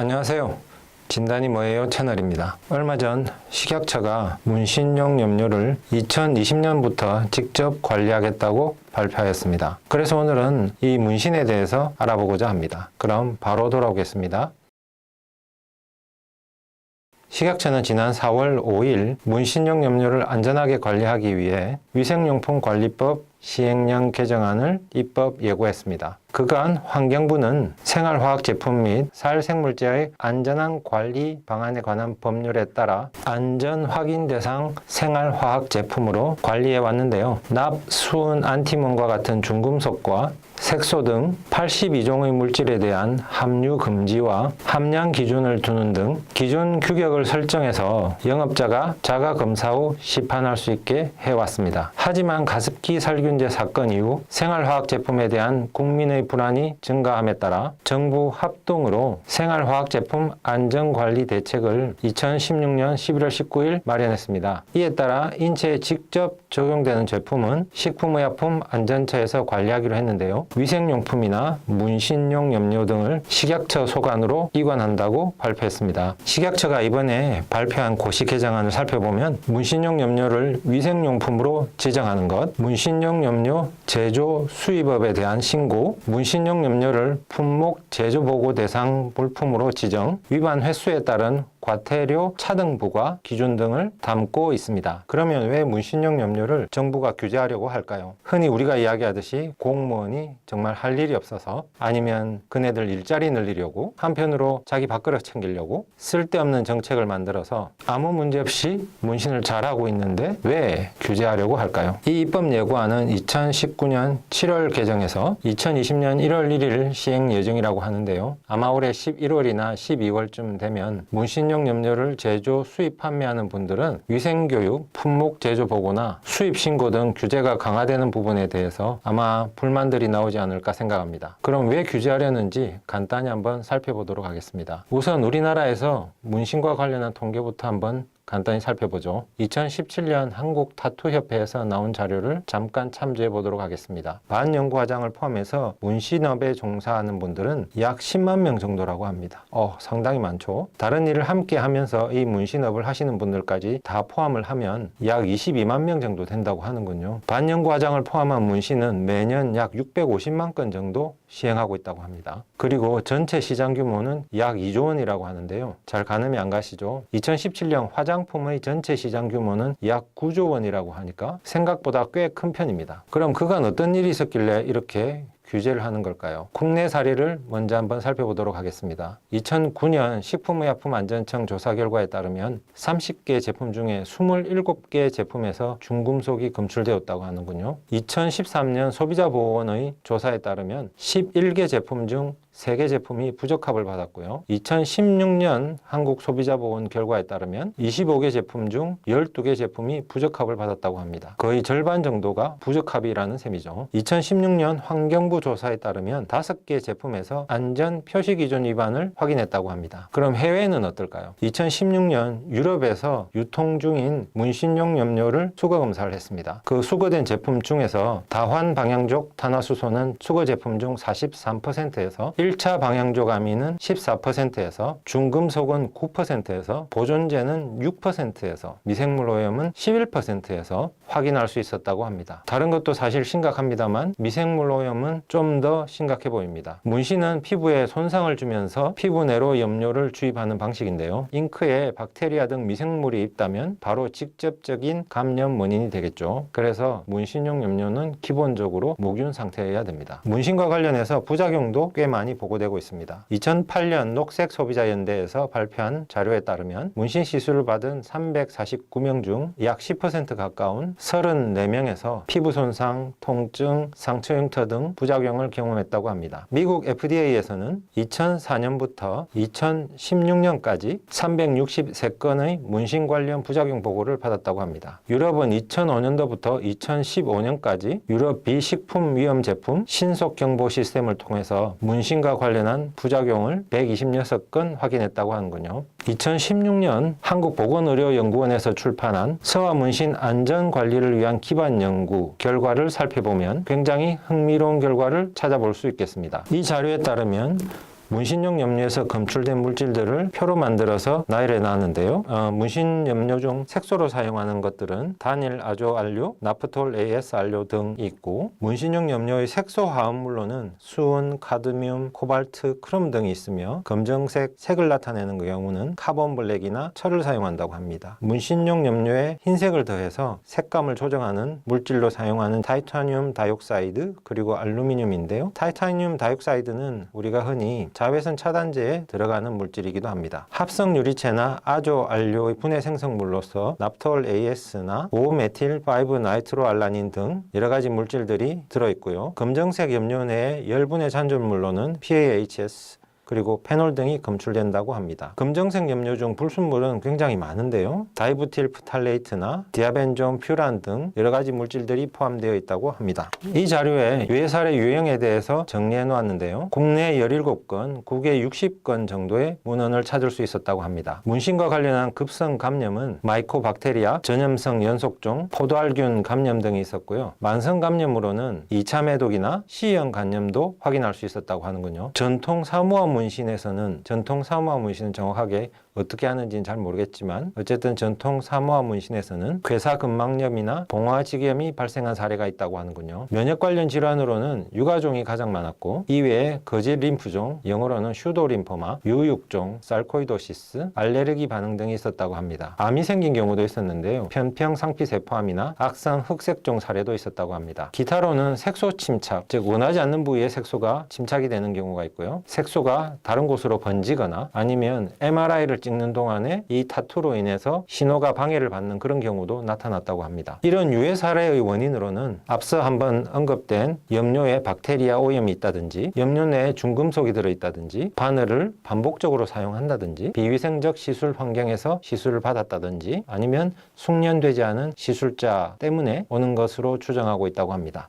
안녕하세요. 진단이 뭐예요 채널입니다. 얼마 전 식약처가 문신용 염료를 2020년부터 직접 관리하겠다고 발표하였습니다. 그래서 오늘은 이 문신에 대해서 알아보고자 합니다. 그럼 바로 돌아오겠습니다. 식약처는 지난 4월 5일 문신용 염료를 안전하게 관리하기 위해 위생용품관리법 시행령 개정안을 입법 예고했습니다. 그간 환경부는 생활화학 제품 및 살생물제의 안전한 관리 방안에 관한 법률에 따라 안전 확인 대상 생활화학 제품으로 관리해 왔는데요. 납, 수은, 안티몬과 같은 중금속과 색소 등 82종의 물질에 대한 함유 금지와 함량 기준을 두는 등 기준 규격을 설정해서 영업자가 자가 검사 후 시판할 수 있게 해왔습니다. 하지만 가습기 살균제 사건 이후 생활화학 제품에 대한 국민의 불안이 증가함에 따라 정부 합동으로 생활화학 제품 안전관리 대책을 2016년 11월 19일 마련했습니다. 이에 따라 인체에 직접 적용되는 제품은 식품의약품 안전처에서 관리하기로 했는데요. 위생용품이나 문신용 염료 등을 식약처 소관으로 이관한다고 발표했습니다. 식약처가 이번에 발표한 고시 개정안을 살펴보면 문신용 염료를 위생용품으로 지정하는 것, 문신용 염료 제조 수입업에 대한 신고, 문신용 염료를 품목 제조 보고 대상 물품으로 지정, 위반 횟수에 따른 과태료 차등 부과 기준 등을 담고 있습니다. 그러면 왜 문신용 염료를 정부가 규제하려고 할까요? 흔히 우리가 이야기하듯이 공무원이 정말 할 일이 없어서 아니면 그네들 일자리 늘리려고 한편으로 자기 밥그릇 챙기려고 쓸데없는 정책을 만들어서 아무 문제 없이 문신을 잘하고 있는데 왜 규제하려고 할까요? 이 입법 예고안은 2019년 7월 개정해서 2020년 1월 1일 시행 예정이라고 하는데요. 아마 올해 11월이나 12월쯤 되면 문신 용 염료를 제조, 수입, 판매하는 분들은 위생교육, 품목 제조 보고나 수입 신고 등 규제가 강화되는 부분에 대해서 아마 불만들이 나오지 않을까 생각합니다. 그럼 왜 규제하려는지 간단히 한번 살펴보도록 하겠습니다. 우선 우리나라에서 문신과 관련한 통계부터 한번 간단히 살펴보죠. 2017년 한국 타투협회에서 나온 자료를 잠깐 참조해 보도록 하겠습니다. 반 연구과장을 포함해서 문신업에 종사하는 분들은 약 10만 명 정도라고 합니다. 어, 상당히 많죠. 다른 일을 함께 하면서 이 문신업을 하시는 분들까지 다 포함을 하면 약 22만 명 정도 된다고 하는군요. 반 연구과장을 포함한 문신은 매년 약 650만 건 정도 시행하고 있다고 합니다. 그리고 전체 시장 규모는 약 2조 원이라고 하는데요. 잘 가늠이 안 가시죠? 2017년 화장 품의 전체 시장 규모는 약 9조 원이라고 하니까 생각보다 꽤 큰 편입니다. 그럼 그간 어떤 일이 있었길래 이렇게 규제를 하는 걸까요? 국내 사례를 먼저 한번 살펴보도록 하겠습니다. 2009년 식품의약품안전청 조사 결과에 따르면 30개 제품 중에 27개 제품에서 중금속이 검출되었다고 하는군요. 2013년 소비자보호원의 조사에 따르면 11개 제품 중 3개 제품이 부적합을 받았고요. 2016년 한국 소비자보건 결과에 따르면 25개 제품 중 12개 제품이 부적합을 받았다고 합니다. 거의 절반 정도가 부적합이라는 셈이죠. 2016년 환경부 조사에 따르면 5개 제품에서 안전 표시 기준 위반을 확인했다고 합니다. 그럼 해외는 어떨까요? 2016년 유럽에서 유통 중인 문신용 염료를 수거 검사를 했습니다. 그 수거된 제품 중에서 다환 방향족 탄화수소는 수거 제품 중 43%에서 1차 방향족 아민은 14%에서 중금속은 9%에서 보존제는 6%에서 미생물 오염은 11%에서 확인할 수 있었다고 합니다. 다른 것도 사실 심각합니다만 미생물 오염은 좀 더 심각해 보입니다. 문신은 피부에 손상을 주면서 피부 내로 염료를 주입하는 방식인데요. 잉크에 박테리아 등 미생물이 있다면 바로 직접적인 감염 원인이 되겠죠. 그래서 문신용 염료는 기본적으로 목윤 상태여야 됩니다. 문신과 관련해서 부작용도 꽤 많이 보고되고 있습니다. 2008년 녹색 소비자 연대에서 발표한 자료에 따르면 문신 시술을 받은 349명 중 약 10% 가까운 34명에서 피부 손상, 통증, 상처 흉터 등 부작용을 경험했다고 합니다. 미국 FDA에서는 2004년부터 2016년까지 363건의 문신 관련 부작용 보고를 받았다고 합니다. 유럽은 2005년도부터 2015년까지 유럽 비식품 위험 제품 신속 경보 시스템을 통해서 문신 과 관련한 부작용을 126건 확인했다고 하는군요. 2016년 한국보건의료연구원에서 출판한 서화문신 안전관리를 위한 기반 연구 결과를 살펴보면 굉장히 흥미로운 결과를 찾아볼 수 있겠습니다. 이 자료에 따르면 문신용 염료에서 검출된 물질들을 표로 만들어서 나열해 놨는데요. 어, 문신 염료 중 색소로 사용하는 것들은 단일 아조 안료, 나프톨 AS 안료 등이 있고 문신용 염료의 색소 화합물로는 수은, 카드뮴, 코발트, 크롬 등이 있으며 검정색 색을 나타내는 그 경우는 카본 블랙이나 철을 사용한다고 합니다. 문신용 염료에 흰색을 더해서 색감을 조정하는 물질로 사용하는 타이타늄 다이옥사이드 그리고 알루미늄인데요. 타이타늄 다이옥사이드는 우리가 흔히 자외선 차단제에 들어가는 물질이기도 합니다. 합성 유리체나 아조 안료의 분해 생성물로서 납톨 AS나 5메틸 5 나이트로알라닌 등 여러 가지 물질들이 들어있고요. 검정색 염료 내에 열분해 잔존물로는 PAHS 그리고 페놀 등이 검출된다고 합니다. 검정색 염료 중 불순물은 굉장히 많은데요. 다이부틸 프탈레이트나 디아벤존 퓨란 등 여러 가지 물질들이 포함되어 있다고 합니다. 이 자료에 유해살의 유형에 대해서 정리해 놓았는데요. 국내 17건, 국외 60건 정도의 문헌을 찾을 수 있었다고 합니다. 문신과 관련한 급성 감염은 마이코박테리아, 전염성 연속종, 포도알균 감염 등이 있었고요. 만성 감염으로는 2차 매독이나 C형 감염도 확인할 수 있었다고 하는군요. 전통 사무화 문신에서는 전통 사무화 문신은 정확하게 어떻게 하는지는 잘 모르겠지만 어쨌든 전통 사무화 문신에서는 괴사근막염이나 봉화직염이 발생한 사례가 있다고 하는군요. 면역 관련 질환으로는 유가종이 가장 많았고 이외에 거짓 림프종, 영어로는 슈도림포마, 유육종, 살코이도시스, 알레르기 반응 등이 있었다고 합니다. 암이 생긴 경우도 있었는데요. 편평 상피세포암이나 악성 흑색종 사례도 있었다고 합니다. 기타로는 색소 침착, 즉 원하지 않는 부위에 색소가 침착이 되는 경우가 있고요. 색소가 다른 곳으로 번지거나 아니면 MRI를 찍는 동안에 이 타투로 인해서 신호가 방해를 받는 그런 경우도 나타났다고 합니다. 이런 유해 사례의 원인으로는 앞서 한번 언급된 염료에 박테리아 오염이 있다든지 염료 내에 중금속이 들어있다든지 바늘을 반복적으로 사용한다든지 비위생적 시술 환경에서 시술을 받았다든지 아니면 숙련되지 않은 시술자 때문에 오는 것으로 추정하고 있다고 합니다.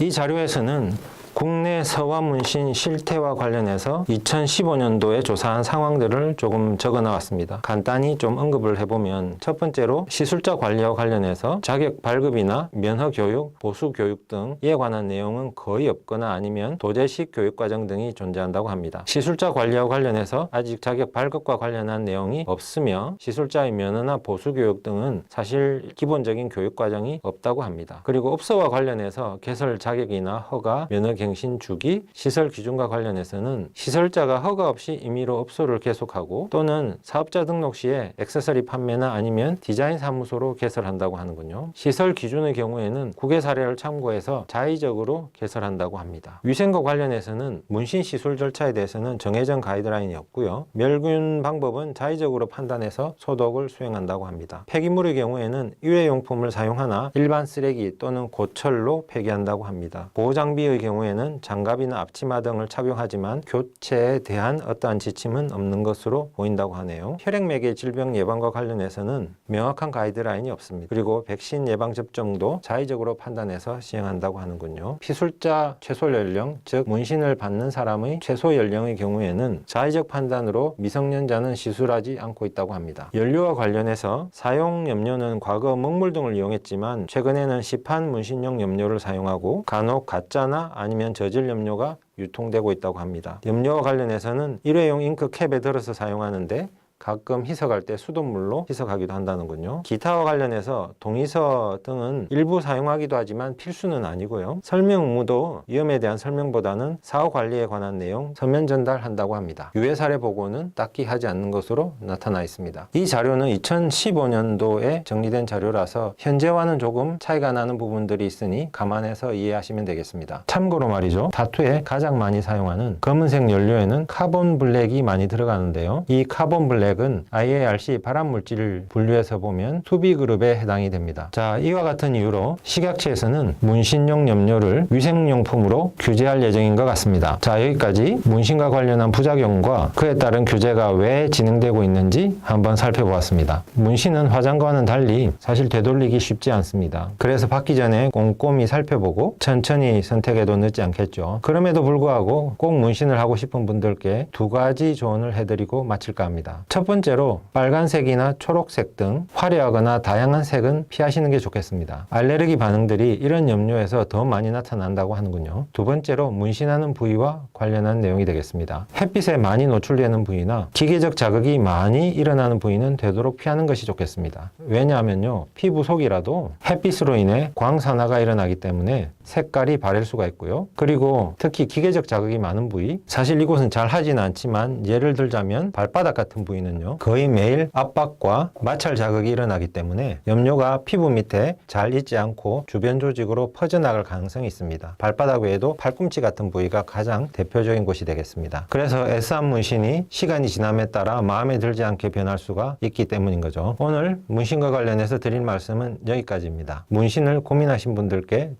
이 자료에서는 국내 서화문신 실태와 관련해서 2015년도에 조사한 상황들을 조금 적어 나왔습니다. 간단히 좀 언급을 해보면 첫 번째로 시술자 관리와 관련해서 자격 발급이나 면허 교육, 보수 교육 등에 관한 내용은 거의 없거나 아니면 도제식 교육 과정 등이 존재한다고 합니다. 시술자 관리와 관련해서 아직 자격 발급과 관련한 내용이 없으며 시술자의 면허나 보수 교육 등은 사실 기본적인 교육 과정이 없다고 합니다. 그리고 업소와 관련해서 개설 자격이나 허가, 면허 갱신 주기, 시설 기준과 관련해서는 시설자가 허가 없이 임의로 업소를 계속하고 또는 사업자 등록 시에 액세서리 판매나 아니면 디자인 사무소로 개설한다고 하는군요. 시설 기준의 경우에는 국외 사례를 참고해서 자의적으로 개설한다고 합니다. 위생과 관련해서는 문신 시술 절차에 대해서는 정해진 가이드라인이 없고요. 멸균 방법은 자의적으로 판단해서 소독을 수행한다고 합니다. 폐기물의 경우에는 일회용품을 사용하나 일반 쓰레기 또는 고철로 폐기한다고 합니다. 보호장비의 경우에는 장갑이나 앞치마 등을 착용하지만 교체에 대한 어떠한 지침은 없는 것으로 보인다고 하네요. 혈액맥의 질병 예방과 관련해서는 명확한 가이드라인이 없습니다. 그리고 백신 예방 접종도 자의적으로 판단해서 시행한다고 하는군요. 피술자 최소 연령, 즉 문신을 받는 사람의 최소 연령의 경우에는 자의적 판단으로 미성년자는 시술하지 않고 있다고 합니다. 연료와 관련해서 사용 염료는 과거 먹물 등을 이용했지만 최근에는 시판 문신용 염료를 사용하고 간혹 가짜나 아니면 저질 염료가 유통되고 있다고 합니다. 염료와 관련해서는 일회용 잉크 캡에 들어서 사용하는데 가끔 희석할 때 수돗물로 희석하기도 한다는군요. 기타와 관련해서 동의서 등은 일부 사용하기도 하지만 필수는 아니고요. 설명 의무도 위험에 대한 설명보다는 사후 관리에 관한 내용 서면 전달한다고 합니다. 유해 사례 보고는 딱히 하지 않는 것으로 나타나 있습니다. 이 자료는 2015년도에 정리된 자료라서 현재와는 조금 차이가 나는 부분들이 있으니 감안해서 이해하시면 되겠습니다. 참고로 말이죠. 다투에 가장 많이 사용하는 검은색 연료에는 카본 블랙이 많이 들어가는데요. 이 카본 블랙 은 IARC 발암물질 분류에서 보면 투비 그룹에 해당이 됩니다. 자, 이와 같은 이유로 식약처에서는 문신용 염료를 위생용품으로 규제할 예정인 것 같습니다. 자, 여기까지 문신과 관련한 부작용과 그에 따른 규제가 왜 진행되고 있는지 한번 살펴보았습니다. 문신은 화장과는 달리 사실 되돌리기 쉽지 않습니다. 그래서 받기 전에 꼼꼼히 살펴보고 천천히 선택해도 늦지 않겠죠. 그럼에도 불구하고 꼭 문신을 하고 싶은 분들께 두 가지 조언을 해드리고 마칠까 합니다. 첫첫 번째로 빨간색이나 초록색 등 화려하거나 다양한 색은 피하시는 게 좋겠습니다. 알레르기 반응들이 이런 염료에서 더 많이 나타난다고 하는군요. 두 번째로 문신하는 부위와 관련한 내용이 되겠습니다. 햇빛에 많이 노출되는 부위나 기계적 자극이 많이 일어나는 부위는 되도록 피하는 것이 좋겠습니다. 왜냐하면요, 피부 속이라도 햇빛으로 인해 광산화가 일어나기 때문에 색깔이 바뀔 수가 있고요. 그리고 특히 기계적 자극이 많은 부위, 사실 이곳은 잘 하지는 않지만 예를 들자면 발바닥 같은 부위는요, 거의 매일 압박과 마찰 자극이 일어나기 때문에 염료가 피부 밑에 잘 있지 않고 주변 조직으로 퍼져나갈 가능성이 있습니다. 발바닥 외에도 팔꿈치 같은 부위가 가장 대표적인 곳이 되겠습니다. 그래서 S암 문신이 시간이 지남에 따라 마음에 들지 않게 변할 수가 있기 때문인 거죠. 오늘 문신과 관련해서 드릴 말씀은 여기까지입니다. 문신을 고민하신 분들께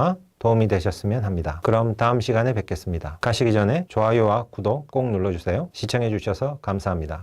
조금이나마 도움이 되셨으면 합니다. 그럼 다음 시간에 뵙겠습니다. 가시기 전에 좋아요와 구독 꼭 눌러주세요. 시청해주셔서 감사합니다.